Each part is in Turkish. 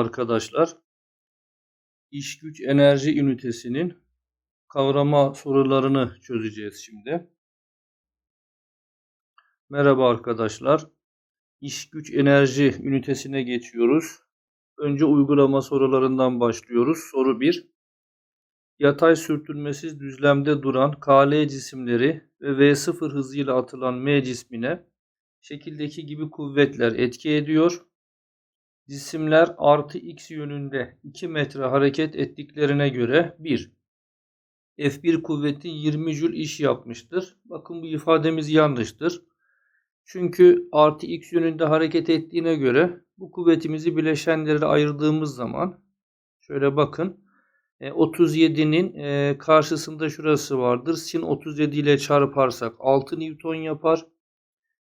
arkadaşlar. İş güç enerji ünitesinin kavrama sorularını çözeceğiz şimdi. Merhaba arkadaşlar. İş güç enerji ünitesine geçiyoruz. Önce uygulama sorularından başlıyoruz. Soru 1. Yatay sürtünmesiz düzlemde duran KL cisimleri ve V0 hızıyla atılan M cismine şekildeki gibi kuvvetler etki ediyor. Cisimler artı x yönünde 2 metre hareket ettiklerine göre 1. F1 kuvveti 20 jül iş yapmıştır. Bakın bu ifademiz yanlıştır. Çünkü artı x yönünde hareket ettiğine göre bu kuvvetimizi bileşenlere ayırdığımız zaman şöyle bakın 37'nin e, karşısında şurası vardır. Sin 37 ile çarparsak 6 Newton yapar.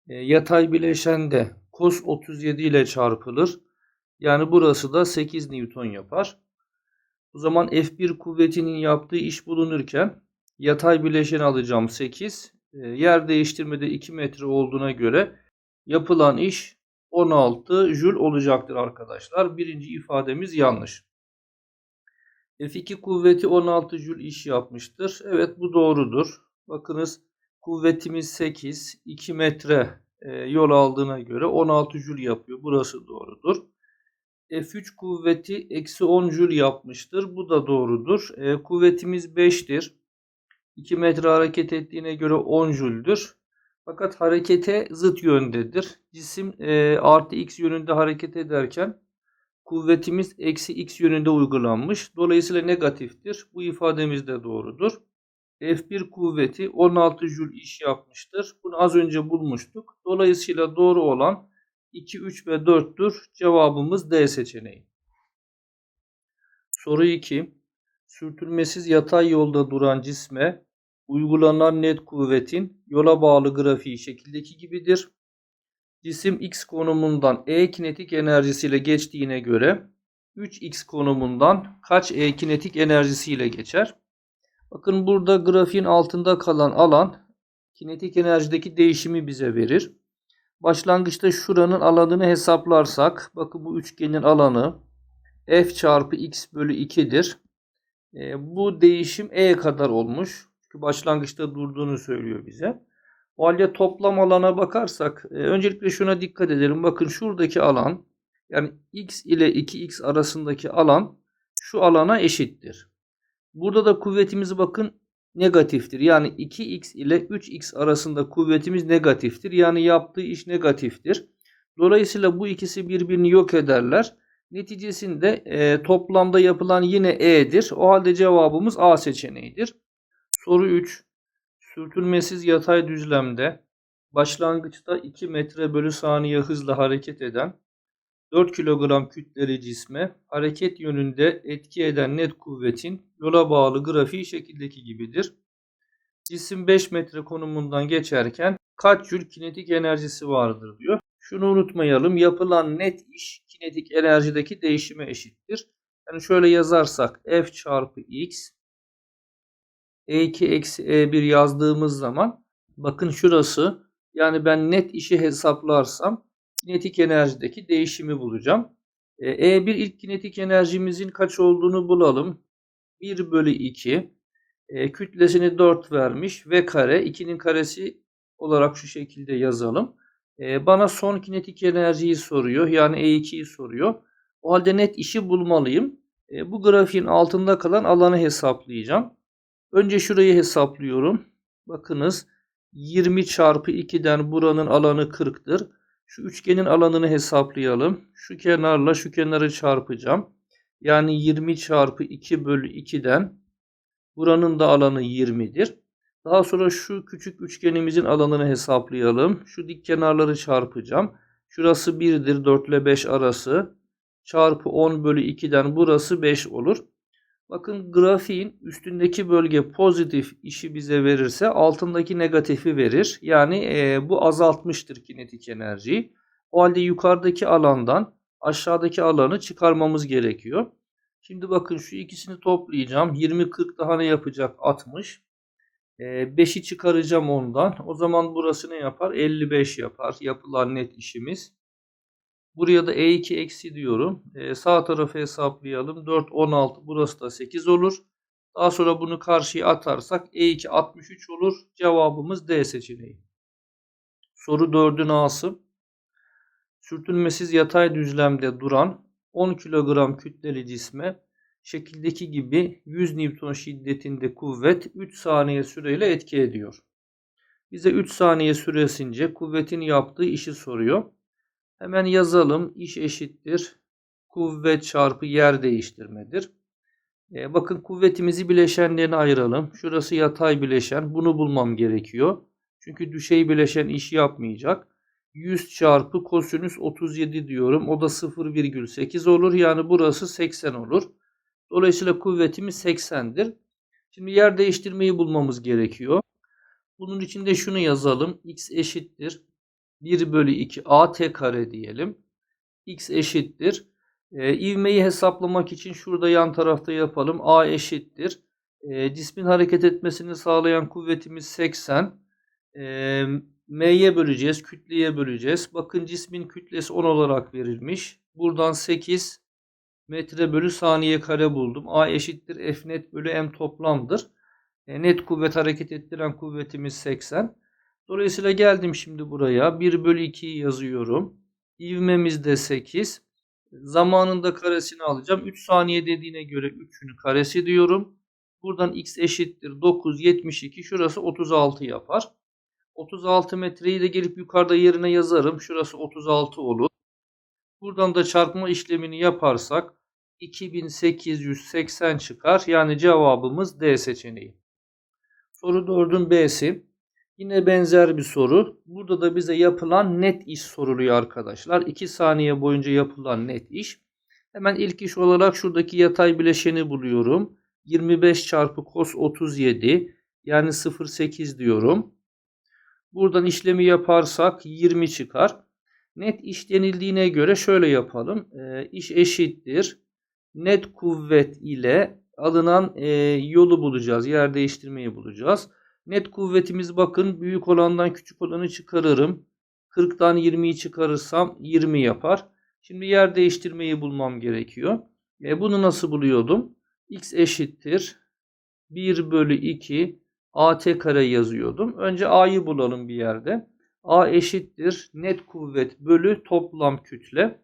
E, yatay bileşen de cos 37 ile çarpılır. Yani burası da 8 Newton yapar. O zaman F1 kuvvetinin yaptığı iş bulunurken yatay bileşen alacağım 8. E, yer değiştirmede 2 metre olduğuna göre yapılan iş 16 jül olacaktır arkadaşlar. Birinci ifademiz yanlış. F2 kuvveti 16 jül iş yapmıştır. Evet bu doğrudur. Bakınız kuvvetimiz 8. 2 metre e, yol aldığına göre 16 jül yapıyor. Burası doğrudur. F3 kuvveti eksi 10 jül yapmıştır. Bu da doğrudur. E, kuvvetimiz 5'tir. 2 metre hareket ettiğine göre 10 jüldür. Fakat harekete zıt yöndedir. Cisim e, artı x yönünde hareket ederken kuvvetimiz eksi x yönünde uygulanmış. Dolayısıyla negatiftir. Bu ifademiz de doğrudur. F1 kuvveti 16 jül iş yapmıştır. Bunu az önce bulmuştuk. Dolayısıyla doğru olan 2, 3 ve 4'tür. Cevabımız D seçeneği. Soru 2. Sürtünmesiz yatay yolda duran cisme uygulanan net kuvvetin yola bağlı grafiği şekildeki gibidir. Cisim x konumundan E kinetik enerjisiyle geçtiğine göre 3x konumundan kaç E kinetik enerjisiyle geçer? Bakın burada grafiğin altında kalan alan kinetik enerjideki değişimi bize verir. Başlangıçta şuranın alanını hesaplarsak bakın bu üçgenin alanı f çarpı x bölü 2'dir. E, bu değişim e kadar olmuş. Çünkü başlangıçta durduğunu söylüyor bize. O halde toplam alana bakarsak e, öncelikle şuna dikkat edelim. Bakın şuradaki alan yani x ile 2x arasındaki alan şu alana eşittir. Burada da kuvvetimizi bakın negatiftir. Yani 2x ile 3x arasında kuvvetimiz negatiftir. Yani yaptığı iş negatiftir. Dolayısıyla bu ikisi birbirini yok ederler. Neticesinde e, toplamda yapılan yine E'dir. O halde cevabımız A seçeneğidir. Soru 3. Sürtünmesiz yatay düzlemde başlangıçta 2 metre bölü saniye hızla hareket eden 4 kilogram kütleli cisme hareket yönünde etki eden net kuvvetin yola bağlı grafiği şekildeki gibidir. Cisim 5 metre konumundan geçerken kaç jül kinetik enerjisi vardır diyor. Şunu unutmayalım. Yapılan net iş kinetik enerjideki değişime eşittir. Yani şöyle yazarsak F çarpı X E2 eksi E1 yazdığımız zaman bakın şurası yani ben net işi hesaplarsam kinetik enerjideki değişimi bulacağım. E1 e ilk kinetik enerjimizin kaç olduğunu bulalım. 1 bölü 2. E, kütlesini 4 vermiş. V kare 2'nin karesi olarak şu şekilde yazalım. E, bana son kinetik enerjiyi soruyor. Yani E2'yi soruyor. O halde net işi bulmalıyım. E, bu grafiğin altında kalan alanı hesaplayacağım. Önce şurayı hesaplıyorum. Bakınız 20 çarpı 2'den buranın alanı 40'tır. Şu üçgenin alanını hesaplayalım. Şu kenarla şu kenarı çarpacağım. Yani 20 çarpı 2 bölü 2'den buranın da alanı 20'dir. Daha sonra şu küçük üçgenimizin alanını hesaplayalım. Şu dik kenarları çarpacağım. Şurası 1'dir 4 ile 5 arası. Çarpı 10 bölü 2'den burası 5 olur. Bakın grafiğin üstündeki bölge pozitif işi bize verirse altındaki negatifi verir. Yani e, bu azaltmıştır kinetik enerjiyi. O halde yukarıdaki alandan aşağıdaki alanı çıkarmamız gerekiyor. Şimdi bakın şu ikisini toplayacağım. 20 40 daha ne yapacak? 60. E, 5'i çıkaracağım ondan. O zaman burası ne yapar? 55 yapar. Yapılan net işimiz. Buraya da E2 eksi diyorum. Ee, sağ tarafı hesaplayalım. 4, 16. Burası da 8 olur. Daha sonra bunu karşıya atarsak E2 63 olur. Cevabımız D seçeneği. Soru 4'ün A'sı. Sürtünmesiz yatay düzlemde duran 10 kilogram kütleli cisme şekildeki gibi 100 Newton şiddetinde kuvvet 3 saniye süreyle etki ediyor. Bize 3 saniye süresince kuvvetin yaptığı işi soruyor. Hemen yazalım. İş eşittir. Kuvvet çarpı yer değiştirmedir. E, bakın kuvvetimizi bileşenlerine ayıralım. Şurası yatay bileşen. Bunu bulmam gerekiyor. Çünkü düşey bileşen iş yapmayacak. 100 çarpı kosinüs 37 diyorum. O da 0,8 olur. Yani burası 80 olur. Dolayısıyla kuvvetimiz 80'dir. Şimdi yer değiştirmeyi bulmamız gerekiyor. Bunun için de şunu yazalım. x eşittir. 1 bölü 2 at kare diyelim. x eşittir. E, ivmeyi hesaplamak için şurada yan tarafta yapalım. a eşittir. E, cismin hareket etmesini sağlayan kuvvetimiz 80. E, m'ye böleceğiz. Kütleye böleceğiz. Bakın cismin kütlesi 10 olarak verilmiş. Buradan 8 metre bölü saniye kare buldum. A eşittir F net bölü M toplamdır. E, net kuvvet hareket ettiren kuvvetimiz 80. Dolayısıyla geldim şimdi buraya. 1 bölü 2'yi yazıyorum. İvmemiz de 8. Zamanında karesini alacağım. 3 saniye dediğine göre 3'ünü karesi diyorum. Buradan x eşittir 9, 72. Şurası 36 yapar. 36 metreyi de gelip yukarıda yerine yazarım. Şurası 36 olur. Buradan da çarpma işlemini yaparsak 2880 çıkar. Yani cevabımız D seçeneği. Soru 4'ün B'si. Yine benzer bir soru. Burada da bize yapılan net iş soruluyor arkadaşlar. 2 saniye boyunca yapılan net iş. Hemen ilk iş olarak şuradaki yatay bileşeni buluyorum. 25 çarpı cos 37 yani 0,8 diyorum. Buradan işlemi yaparsak 20 çıkar. Net iş denildiğine göre şöyle yapalım. E, iş eşittir. Net kuvvet ile alınan e, yolu bulacağız. Yer değiştirmeyi bulacağız. Net kuvvetimiz bakın büyük olandan küçük olanı çıkarırım. 40'tan 20'yi çıkarırsam 20 yapar. Şimdi yer değiştirmeyi bulmam gerekiyor. E, bunu nasıl buluyordum? x eşittir 1 bölü 2 at kare yazıyordum. Önce a'yı bulalım bir yerde. a eşittir net kuvvet bölü toplam kütle.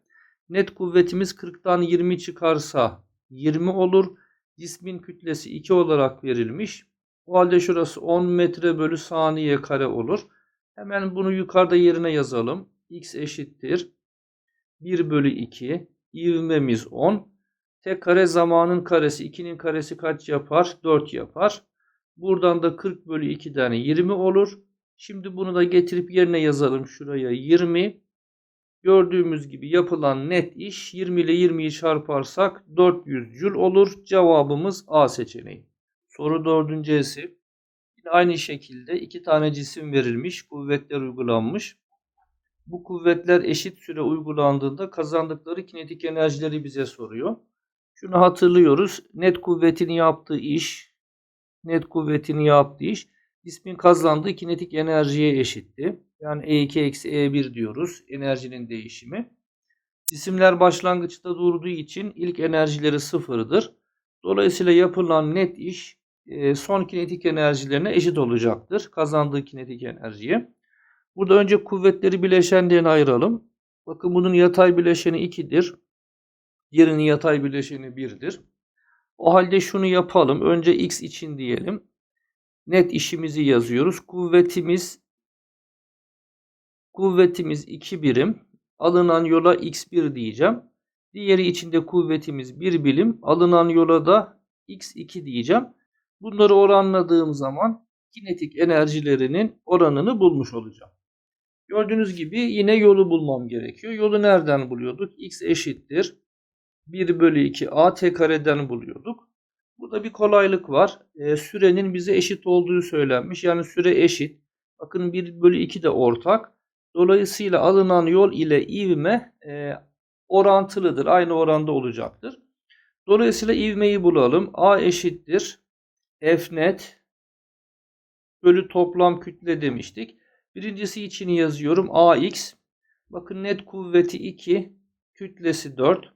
Net kuvvetimiz 40'tan 20 çıkarsa 20 olur. Cismin kütlesi 2 olarak verilmiş. O halde şurası 10 metre bölü saniye kare olur. Hemen bunu yukarıda yerine yazalım. x eşittir 1 bölü 2. İvmemiz 10. Tek kare zamanın karesi. 2'nin karesi kaç yapar? 4 yapar. Buradan da 40 bölü 2'den 20 olur. Şimdi bunu da getirip yerine yazalım. Şuraya 20. Gördüğümüz gibi yapılan net iş 20 ile 20'yi çarparsak 400 jül olur. Cevabımız A seçeneği. Soru dördüncüsü. Yine aynı şekilde iki tane cisim verilmiş. Kuvvetler uygulanmış. Bu kuvvetler eşit süre uygulandığında kazandıkları kinetik enerjileri bize soruyor. Şunu hatırlıyoruz. Net kuvvetin yaptığı iş, net kuvvetin yaptığı iş cismin kazandığı kinetik enerjiye eşitti. Yani E2 eksi E1 diyoruz. Enerjinin değişimi. Cisimler başlangıçta durduğu için ilk enerjileri sıfırdır. Dolayısıyla yapılan net iş son kinetik enerjilerine eşit olacaktır. Kazandığı kinetik enerjiye. Burada önce kuvvetleri bileşenlerine ayıralım. Bakın bunun yatay bileşeni 2'dir. Diğerinin yatay bileşeni 1'dir. O halde şunu yapalım. Önce x için diyelim. Net işimizi yazıyoruz. Kuvvetimiz kuvvetimiz 2 birim. Alınan yola x1 diyeceğim. Diğeri içinde kuvvetimiz 1 birim. Alınan yola da x2 diyeceğim. Bunları oranladığım zaman kinetik enerjilerinin oranını bulmuş olacağım. Gördüğünüz gibi yine yolu bulmam gerekiyor. Yolu nereden buluyorduk? x eşittir. 1 bölü 2 at kareden buluyorduk. Burada bir kolaylık var. E, sürenin bize eşit olduğu söylenmiş. Yani süre eşit. Bakın 1 bölü 2 de ortak. Dolayısıyla alınan yol ile ivme e, orantılıdır. Aynı oranda olacaktır. Dolayısıyla ivmeyi bulalım. A eşittir. F net bölü toplam kütle demiştik. Birincisi için yazıyorum. AX. Bakın net kuvveti 2. Kütlesi 4.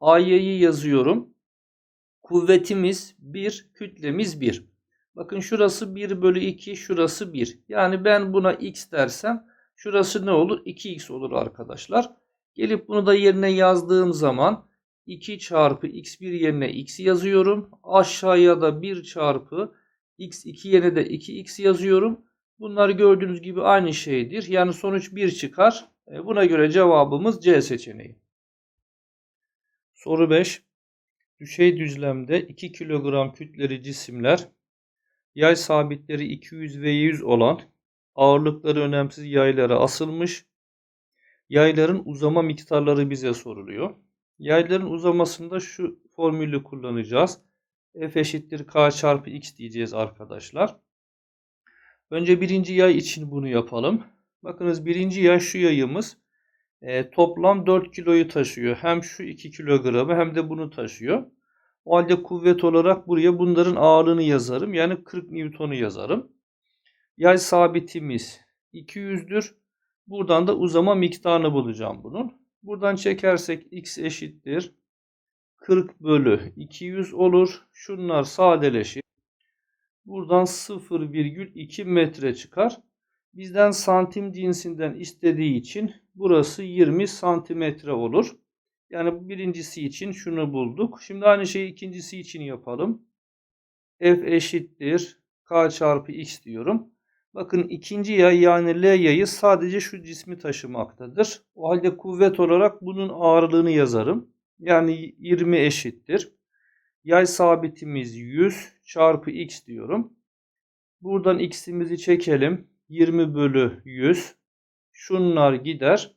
AY'yi yazıyorum. Kuvvetimiz 1, kütlemiz 1. Bakın şurası 1 bölü 2, şurası 1. Yani ben buna x dersem şurası ne olur? 2x olur arkadaşlar. Gelip bunu da yerine yazdığım zaman 2 çarpı x1 yerine x yazıyorum. Aşağıya da 1 çarpı x2 yerine de 2x yazıyorum. Bunlar gördüğünüz gibi aynı şeydir. Yani sonuç 1 çıkar. E, Buna göre cevabımız C seçeneği. Soru 5. Düşey düzlemde 2 kilogram kütleli cisimler yay sabitleri 200 ve 100 olan ağırlıkları önemsiz yaylara asılmış. Yayların uzama miktarları bize soruluyor. Yayların uzamasında şu formülü kullanacağız. F eşittir K çarpı X diyeceğiz arkadaşlar. Önce birinci yay için bunu yapalım. Bakınız birinci yay şu yayımız e, toplam 4 kiloyu taşıyor. Hem şu 2 kilogramı hem de bunu taşıyor. O halde kuvvet olarak buraya bunların ağırlığını yazarım. Yani 40 Newton'u yazarım. Yay sabitimiz 200'dür. Buradan da uzama miktarını bulacağım bunun. Buradan çekersek x eşittir. 40 bölü 200 olur. Şunlar sadeleşir. Buradan 0,2 metre çıkar. Bizden santim cinsinden istediği için burası 20 santimetre olur. Yani birincisi için şunu bulduk. Şimdi aynı şeyi ikincisi için yapalım. F eşittir K çarpı X diyorum. Bakın ikinci yay yani L yayı sadece şu cismi taşımaktadır. O halde kuvvet olarak bunun ağırlığını yazarım. Yani 20 eşittir. Yay sabitimiz 100 çarpı x diyorum. Buradan x'imizi çekelim. 20 bölü 100. Şunlar gider.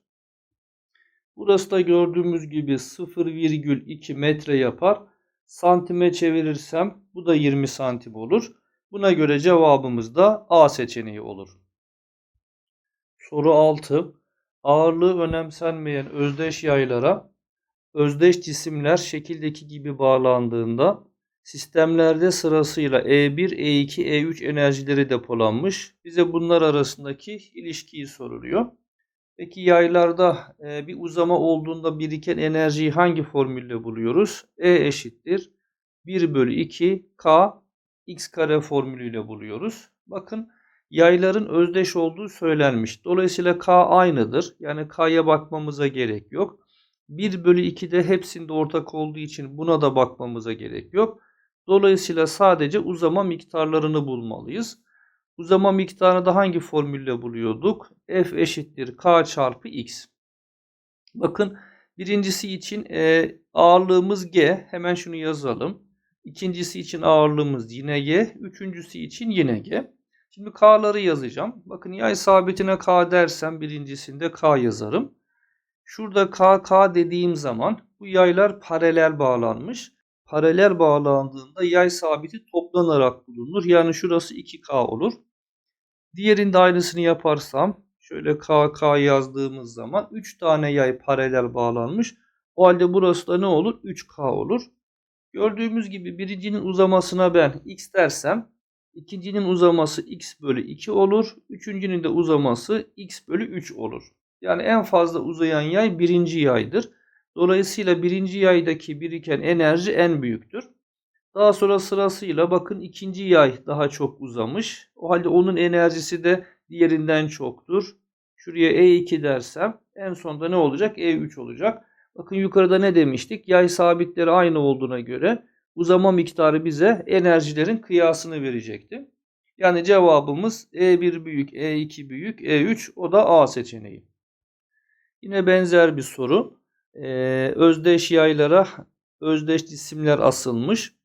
Burası da gördüğümüz gibi 0,2 metre yapar. Santime çevirirsem bu da 20 santim olur. Buna göre cevabımız da A seçeneği olur. Soru 6. Ağırlığı önemsenmeyen özdeş yaylara özdeş cisimler şekildeki gibi bağlandığında sistemlerde sırasıyla E1, E2, E3 enerjileri depolanmış. Bize bunlar arasındaki ilişkiyi soruluyor. Peki yaylarda e, bir uzama olduğunda biriken enerjiyi hangi formülle buluyoruz? E eşittir 1 bölü 2 K x kare formülüyle buluyoruz. Bakın yayların özdeş olduğu söylenmiş. Dolayısıyla K aynıdır. Yani K'ya bakmamıza gerek yok. 1 bölü 2 de hepsinde ortak olduğu için buna da bakmamıza gerek yok. Dolayısıyla sadece uzama miktarlarını bulmalıyız. Uzama miktarını da hangi formülle buluyorduk? F eşittir K çarpı X. Bakın birincisi için e, ağırlığımız G. Hemen şunu yazalım. İkincisi için ağırlığımız yine G. Üçüncüsü için yine G. Şimdi K'ları yazacağım. Bakın yay sabitine K dersem birincisinde K yazarım. Şurada K, K dediğim zaman bu yaylar paralel bağlanmış. Paralel bağlandığında yay sabiti toplanarak bulunur. Yani şurası 2K olur. Diğerinde aynısını yaparsam şöyle K, K yazdığımız zaman 3 tane yay paralel bağlanmış. O halde burası da ne olur? 3K olur. Gördüğümüz gibi birincinin uzamasına ben x dersem ikincinin uzaması x bölü 2 olur. Üçüncünün de uzaması x bölü 3 olur. Yani en fazla uzayan yay birinci yaydır. Dolayısıyla birinci yaydaki biriken enerji en büyüktür. Daha sonra sırasıyla bakın ikinci yay daha çok uzamış. O halde onun enerjisi de diğerinden çoktur. Şuraya E2 dersem en sonda ne olacak? E3 olacak. Bakın yukarıda ne demiştik? Yay sabitleri aynı olduğuna göre uzama miktarı bize enerjilerin kıyasını verecekti. Yani cevabımız E1 büyük, E2 büyük, E3 o da A seçeneği. Yine benzer bir soru. Ee, özdeş yaylara özdeş cisimler asılmış.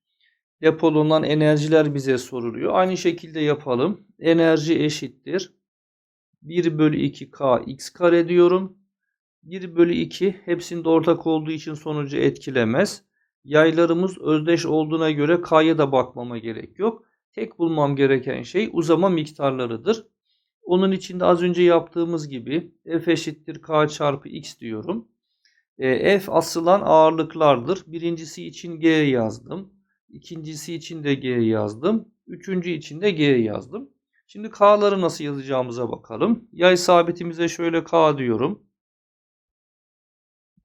Depolanan enerjiler bize soruluyor. Aynı şekilde yapalım. Enerji eşittir. 1 bölü 2 K x kare diyorum. 1 bölü 2 hepsinde ortak olduğu için sonucu etkilemez. Yaylarımız özdeş olduğuna göre K'ya da bakmama gerek yok. Tek bulmam gereken şey uzama miktarlarıdır. Onun için de az önce yaptığımız gibi F eşittir K çarpı X diyorum. E, F asılan ağırlıklardır. Birincisi için G yazdım. İkincisi için de G yazdım. Üçüncü için de G yazdım. Şimdi K'ları nasıl yazacağımıza bakalım. Yay sabitimize şöyle K diyorum.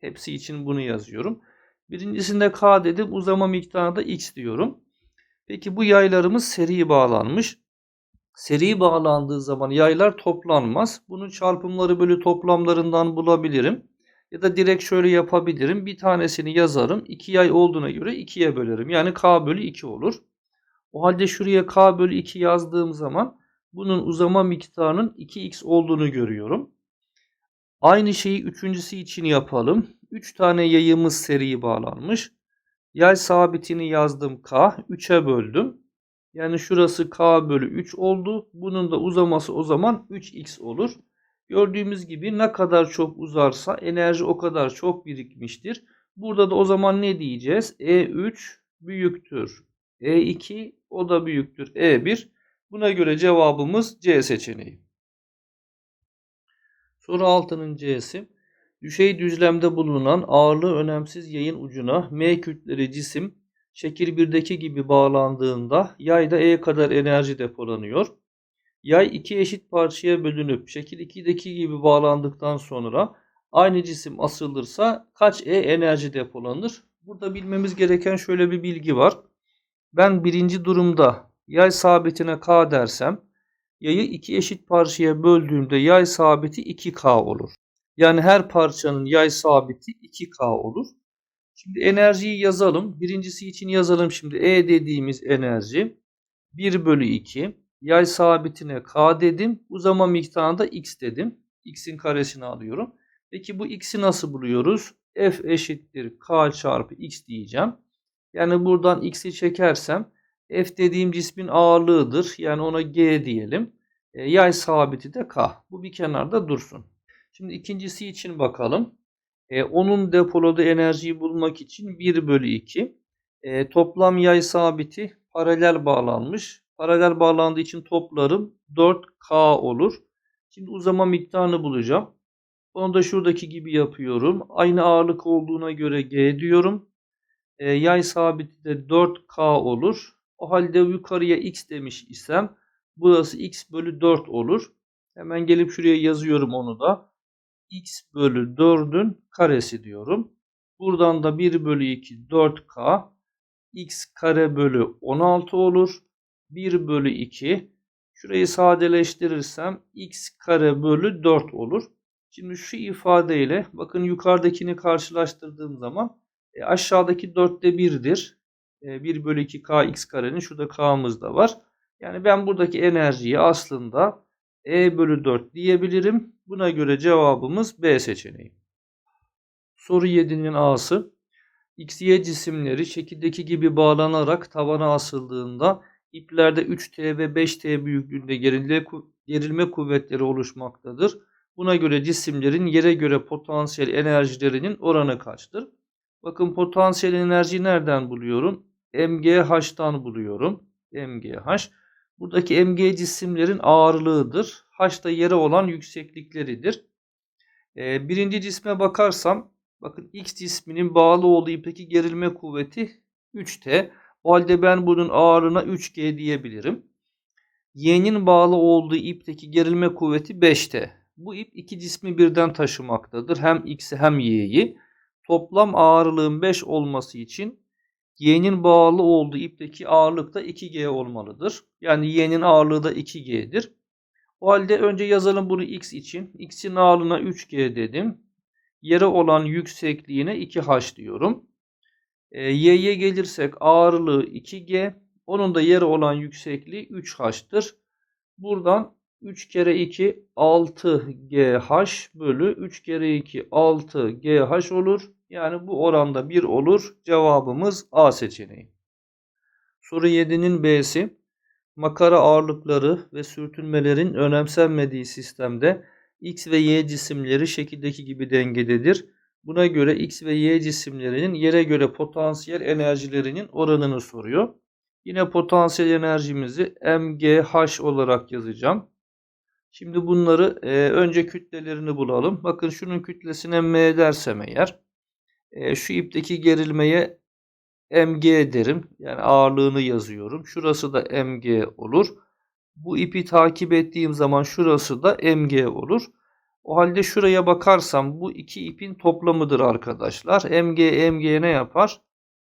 Hepsi için bunu yazıyorum. Birincisinde K dedim. Uzama miktarı da X diyorum. Peki bu yaylarımız seri bağlanmış. Seri bağlandığı zaman yaylar toplanmaz. Bunun çarpımları bölü toplamlarından bulabilirim. Ya da direkt şöyle yapabilirim. Bir tanesini yazarım. 2 yay olduğuna göre 2'ye bölerim. Yani K bölü 2 olur. O halde şuraya K bölü 2 yazdığım zaman bunun uzama miktarının 2x olduğunu görüyorum. Aynı şeyi üçüncüsü için yapalım. 3 tane yayımız seri bağlanmış. Yay sabitini yazdım K. 3'e böldüm. Yani şurası K bölü 3 oldu. Bunun da uzaması o zaman 3x olur. Gördüğümüz gibi ne kadar çok uzarsa enerji o kadar çok birikmiştir. Burada da o zaman ne diyeceğiz? E3 büyüktür. E2 o da büyüktür. E1. Buna göre cevabımız C seçeneği. Soru 6'nın C'si. Düşey düzlemde bulunan ağırlığı önemsiz yayın ucuna M kütleli cisim şekil 1'deki gibi bağlandığında yayda E kadar enerji depolanıyor. Yay iki eşit parçaya bölünüp şekil 2'deki gibi bağlandıktan sonra aynı cisim asılırsa kaç E enerji depolanır? Burada bilmemiz gereken şöyle bir bilgi var. Ben birinci durumda yay sabitine K dersem yayı iki eşit parçaya böldüğümde yay sabiti 2K olur. Yani her parçanın yay sabiti 2K olur. Şimdi enerjiyi yazalım. Birincisi için yazalım şimdi. E dediğimiz enerji 1 bölü 2. Yay sabitine K dedim. Uzama miktarına da X dedim. X'in karesini alıyorum. Peki bu X'i nasıl buluyoruz? F eşittir K çarpı X diyeceğim. Yani buradan X'i çekersem F dediğim cismin ağırlığıdır. Yani ona G diyelim. E, yay sabiti de K. Bu bir kenarda dursun. Şimdi ikincisi için bakalım. E, onun depoladığı enerjiyi bulmak için 1 bölü 2. E, toplam yay sabiti paralel bağlanmış. Paralel bağlandığı için toplarım 4K olur. Şimdi uzama miktarını bulacağım. Onu da şuradaki gibi yapıyorum. Aynı ağırlık olduğuna göre G diyorum. E, yay sabiti de 4K olur. O halde yukarıya X demiş isem burası X bölü 4 olur. Hemen gelip şuraya yazıyorum onu da x bölü 4'ün karesi diyorum. Buradan da 1 bölü 2 4k x kare bölü 16 olur. 1 bölü 2 şurayı sadeleştirirsem x kare bölü 4 olur. Şimdi şu ifadeyle bakın yukarıdakini karşılaştırdığım zaman e, aşağıdaki 4'te 1'dir. E, 1 bölü 2 k x karenin şurada k'mız da var. Yani ben buradaki enerjiyi aslında e bölü 4 diyebilirim. Buna göre cevabımız B seçeneği. Soru 7'nin A'sı. X, Y cisimleri şekildeki gibi bağlanarak tavana asıldığında iplerde 3T ve 5T büyüklüğünde gerilme kuvvetleri oluşmaktadır. Buna göre cisimlerin yere göre potansiyel enerjilerinin oranı kaçtır? Bakın potansiyel enerjiyi nereden buluyorum? MGH'tan buluyorum. MGH. Buradaki mg cisimlerin ağırlığıdır. H yere olan yükseklikleridir. Ee, birinci cisme bakarsam bakın X cisminin bağlı olduğu ipteki gerilme kuvveti 3T. O halde ben bunun ağırlığına 3G diyebilirim. Y'nin bağlı olduğu ipteki gerilme kuvveti 5T. Bu ip iki cismi birden taşımaktadır. Hem X'i hem Y'yi. Toplam ağırlığın 5 olması için y'nin bağlı olduğu ipteki ağırlık da 2g olmalıdır. Yani y'nin ağırlığı da 2g'dir. O halde önce yazalım bunu x için. x'in ağırlığına 3g dedim. Yere olan yüksekliğine 2h diyorum. E, y'ye gelirsek ağırlığı 2g. Onun da yere olan yüksekliği 3h'tır. Buradan 3 kere 2 6GH bölü 3 kere 2 6GH olur. Yani bu oranda 1 olur. Cevabımız A seçeneği. Soru 7'nin B'si. Makara ağırlıkları ve sürtünmelerin önemsenmediği sistemde X ve Y cisimleri şekildeki gibi dengededir. Buna göre X ve Y cisimlerinin yere göre potansiyel enerjilerinin oranını soruyor. Yine potansiyel enerjimizi MGH olarak yazacağım. Şimdi bunları e, önce kütlelerini bulalım. Bakın şunun kütlesine M dersem eğer e, şu ipteki gerilmeye mg derim. Yani ağırlığını yazıyorum. Şurası da mg olur. Bu ipi takip ettiğim zaman şurası da mg olur. O halde şuraya bakarsam bu iki ipin toplamıdır arkadaşlar. mg mg ne yapar?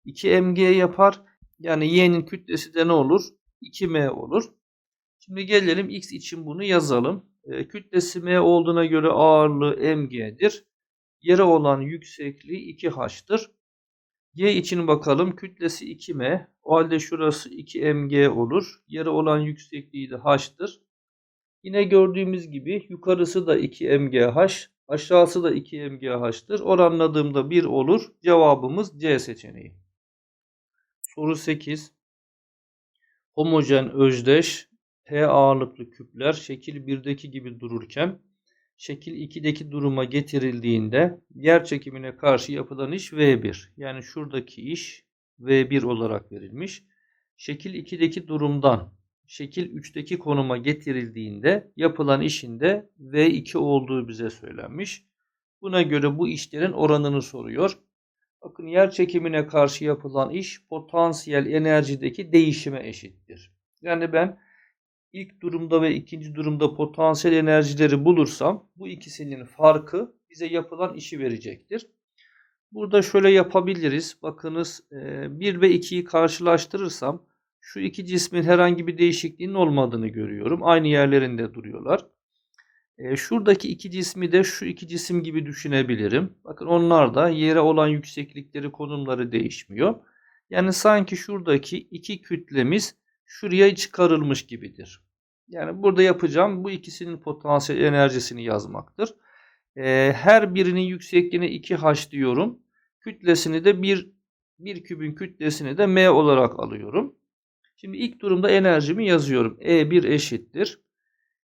2 mg yapar. Yani y'nin kütlesi de ne olur? 2m olur. Şimdi gelelim x için bunu yazalım. Kütlesi m olduğuna göre ağırlığı mg'dir. Yere olan yüksekliği 2h'tır. Y için bakalım. Kütlesi 2m. O halde şurası 2mg olur. Yere olan yüksekliği de h'tır. Yine gördüğümüz gibi yukarısı da 2mgh, aşağısı da 2mgh'tır. Oranladığımda 1 olur. Cevabımız C seçeneği. Soru 8. Homojen özdeş P ağırlıklı küpler şekil 1'deki gibi dururken şekil 2'deki duruma getirildiğinde yer çekimine karşı yapılan iş V1. Yani şuradaki iş V1 olarak verilmiş. Şekil 2'deki durumdan şekil 3'teki konuma getirildiğinde yapılan işin de V2 olduğu bize söylenmiş. Buna göre bu işlerin oranını soruyor. Bakın yer çekimine karşı yapılan iş potansiyel enerjideki değişime eşittir. Yani ben ilk durumda ve ikinci durumda potansiyel enerjileri bulursam bu ikisinin farkı bize yapılan işi verecektir. Burada şöyle yapabiliriz. Bakınız 1 ve 2'yi karşılaştırırsam şu iki cismin herhangi bir değişikliğinin olmadığını görüyorum. Aynı yerlerinde duruyorlar. E, şuradaki iki cismi de şu iki cisim gibi düşünebilirim. Bakın onlar da yere olan yükseklikleri konumları değişmiyor. Yani sanki şuradaki iki kütlemiz şuraya çıkarılmış gibidir. Yani burada yapacağım bu ikisinin potansiyel enerjisini yazmaktır. E, her birinin yüksekliğine 2h diyorum. Kütlesini de bir, bir kübün kütlesini de m olarak alıyorum. Şimdi ilk durumda enerjimi yazıyorum. E1 eşittir.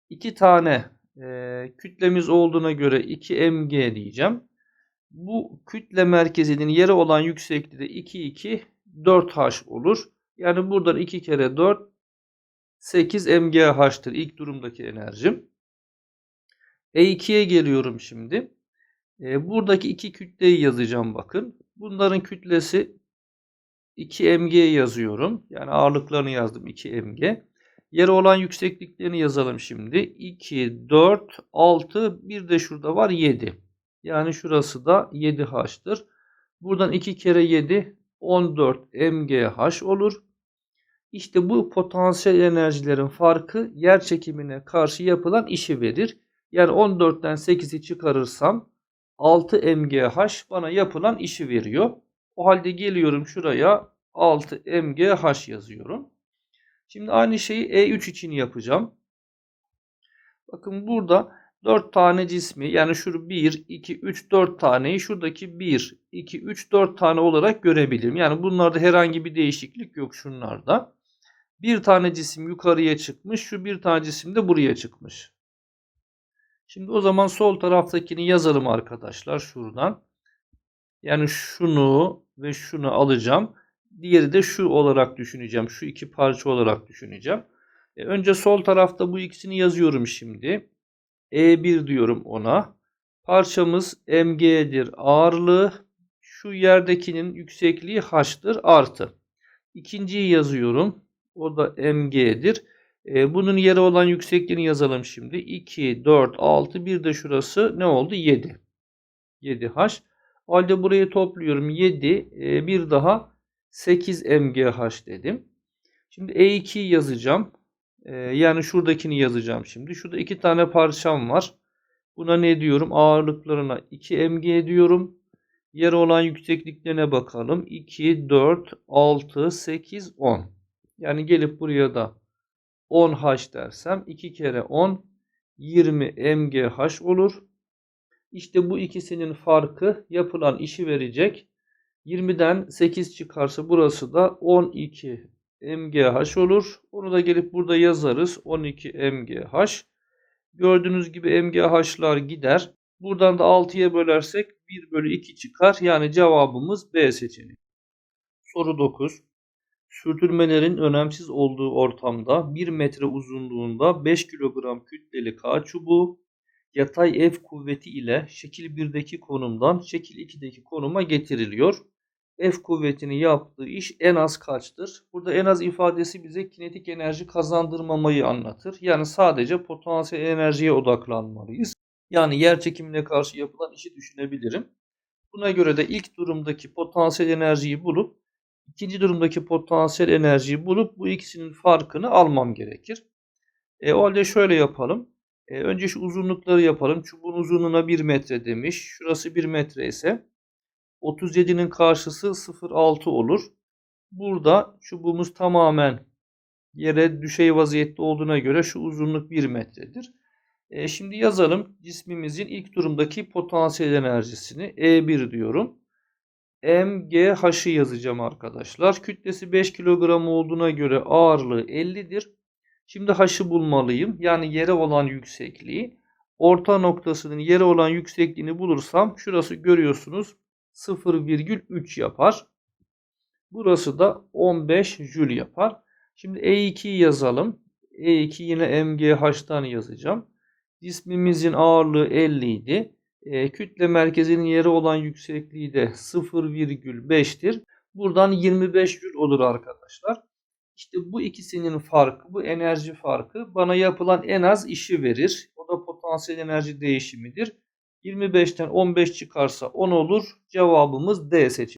2 tane e, kütlemiz olduğuna göre 2 mg diyeceğim. Bu kütle merkezinin yere olan yüksekliği de 2 2 4h olur. Yani buradan 2 kere 4 8 mgh'tır ilk durumdaki enerjim. E2'ye geliyorum şimdi. E, buradaki iki kütleyi yazacağım bakın. Bunların kütlesi 2 mg yazıyorum. Yani ağırlıklarını yazdım 2 mg. Yere olan yüksekliklerini yazalım şimdi. 2, 4, 6, bir de şurada var 7. Yani şurası da 7H'tır. Buradan 2 kere 7, 14 mgh olur. İşte bu potansiyel enerjilerin farkı yer çekimine karşı yapılan işi verir. Yani 14'ten 8'i çıkarırsam 6 mgh bana yapılan işi veriyor. O halde geliyorum şuraya 6 mgh yazıyorum. Şimdi aynı şeyi E3 için yapacağım. Bakın burada 4 tane cismi yani şu 1, 2, 3, 4 taneyi şuradaki 1, 2, 3, 4 tane olarak görebilirim. Yani bunlarda herhangi bir değişiklik yok şunlarda. Bir tane cisim yukarıya çıkmış. Şu bir tane cisim de buraya çıkmış. Şimdi o zaman sol taraftakini yazalım arkadaşlar şuradan. Yani şunu ve şunu alacağım. Diğeri de şu olarak düşüneceğim. Şu iki parça olarak düşüneceğim. E, önce sol tarafta bu ikisini yazıyorum şimdi. E1 diyorum ona. Parçamız mg'dir ağırlığı. Şu yerdekinin yüksekliği h'tır artı. İkinciyi yazıyorum. O da mg'dir. E, bunun yere olan yüksekliğini yazalım şimdi. 2, 4, 6 bir de şurası ne oldu? 7. 7h. O halde burayı topluyorum. 7 e, bir daha 8 mgh dedim. Şimdi E2 yazacağım. Ee, yani şuradakini yazacağım şimdi. Şurada iki tane parçam var. Buna ne diyorum? Ağırlıklarına 2 mg diyorum. Yer olan yüksekliklerine bakalım. 2, 4, 6, 8, 10. Yani gelip buraya da 10h dersem 2 kere 10 20 mgh olur. İşte bu ikisinin farkı yapılan işi verecek. 20'den 8 çıkarsa burası da 12 mgh olur. Onu da gelip burada yazarız. 12 mgh. Gördüğünüz gibi mgh'lar gider. Buradan da 6'ya bölersek 1 bölü 2 çıkar. Yani cevabımız B seçeneği. Soru 9. Sürdürmelerin önemsiz olduğu ortamda 1 metre uzunluğunda 5 kilogram kütleli K çubuğu yatay F kuvveti ile şekil 1'deki konumdan şekil 2'deki konuma getiriliyor. F kuvvetini yaptığı iş en az kaçtır? Burada en az ifadesi bize kinetik enerji kazandırmamayı anlatır. Yani sadece potansiyel enerjiye odaklanmalıyız. Yani yer çekimine karşı yapılan işi düşünebilirim. Buna göre de ilk durumdaki potansiyel enerjiyi bulup ikinci durumdaki potansiyel enerjiyi bulup bu ikisinin farkını almam gerekir. E, o halde şöyle yapalım. E, önce şu uzunlukları yapalım. Çubuğun uzunluğuna 1 metre demiş. Şurası 1 metre ise 37'nin karşısı 0.6 olur. Burada çubuğumuz tamamen yere düşey vaziyette olduğuna göre şu uzunluk 1 metredir. E, şimdi yazalım cismimizin ilk durumdaki potansiyel enerjisini E1 diyorum. MGH'ı yazacağım arkadaşlar. Kütlesi 5 kilogram olduğuna göre ağırlığı 50'dir. Şimdi H'ı bulmalıyım. Yani yere olan yüksekliği. Orta noktasının yere olan yüksekliğini bulursam şurası görüyorsunuz 0,3 yapar. Burası da 15 jül yapar. Şimdi E2'yi yazalım. E2 yine MGH'tan yazacağım. Cismimizin ağırlığı 50 idi. E, kütle merkezinin yeri olan yüksekliği de 0,5'tir. Buradan 25 jül olur arkadaşlar. İşte bu ikisinin farkı, bu enerji farkı bana yapılan en az işi verir. O da potansiyel enerji değişimidir. 25'ten 15 çıkarsa 10 olur. Cevabımız D seçeneği.